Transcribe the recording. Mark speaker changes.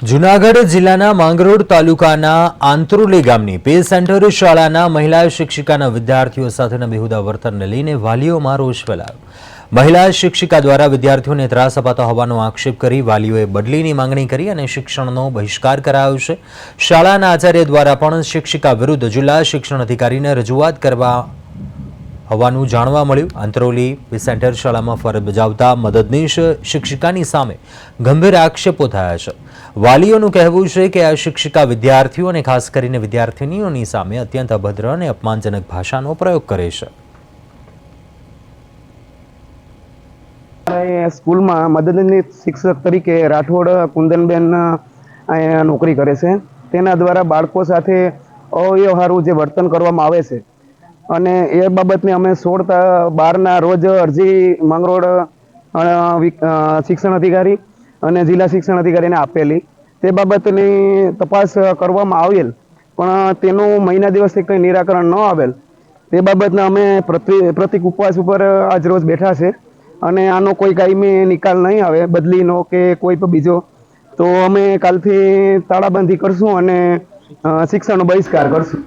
Speaker 1: જુનાગઢ જિલ્લાના માંગરોળ તાલુકાના આંતરોલી ગામની પે સેન્ટર શાળાના મહિલા શિક્ષિકાના વિદ્યાર્થીઓ સાથેના બેહુદા વર્તનને લઈને વાલીઓમાં રોષ ફેલાયો. મહિલા શિક્ષિકા દ્વારા વિદ્યાર્થીઓને ત્રાસ અપાતો હોવાનો આક્ષેપ કરી વાલીઓએ બદલીની માંગણી કરી અને શિક્ષણનો બહિષ્કાર કરાયો છે. શાળાના આચાર્ય દ્વારા પણ શિક્ષિકા વિરુદ્ધ જિલ્લા શિક્ષણ અધિકારીને રજૂઆત કરવા હોવાનું જાણવા મળ્યું. આંતરોલી સેન્ટર શાળામાં ફરજ બજાવતા મદદનીશ શિક્ષિકાની સામે ગંભીર આક્ષેપો થયા છે. વાલીઓનું કહેવું છે કે આ શિક્ષિકા વિદ્યાર્થીઓ અને ખાસ કરીને વિદ્યાર્થિનીઓની સામે અત્યંત અભદ્ર અને અપમાનજનક ભાષાનો પ્રયોગ કરે છે.
Speaker 2: સ્કૂલમાં મદદની શિક્ષક તરીકે રાઠોડ, કુંદનબેન નોકરી કરે છે. તેના દ્વારા બાળકો સાથે અવ્યવહારું જે વર્તન કરવામાં આવે છે અને એ બાબતને અમે સોળતા બારના રોજ અરજી માંગરોળ શિક્ષણ અધિકારી અને જિલ્લા શિક્ષણ અધિકારીને આપેલી. તે બાબતની તપાસ કરવામાં આવેલ, પણ તેનું મહિના દિવસથી કંઈ નિરાકરણ ન આવેલ. તે બાબતના અમે પ્રતિ, પ્રતિક ઉપવાસ ઉપર આજ રોજ બેઠા છે અને આનો કોઈ કાયમી નિકાલ નહીં આવે, બદલીનો કે કોઈ પણ બીજો. તો અમે કાલથી તાળાબંધી કરશું અને શિક્ષણનો બહિષ્કાર કરશું.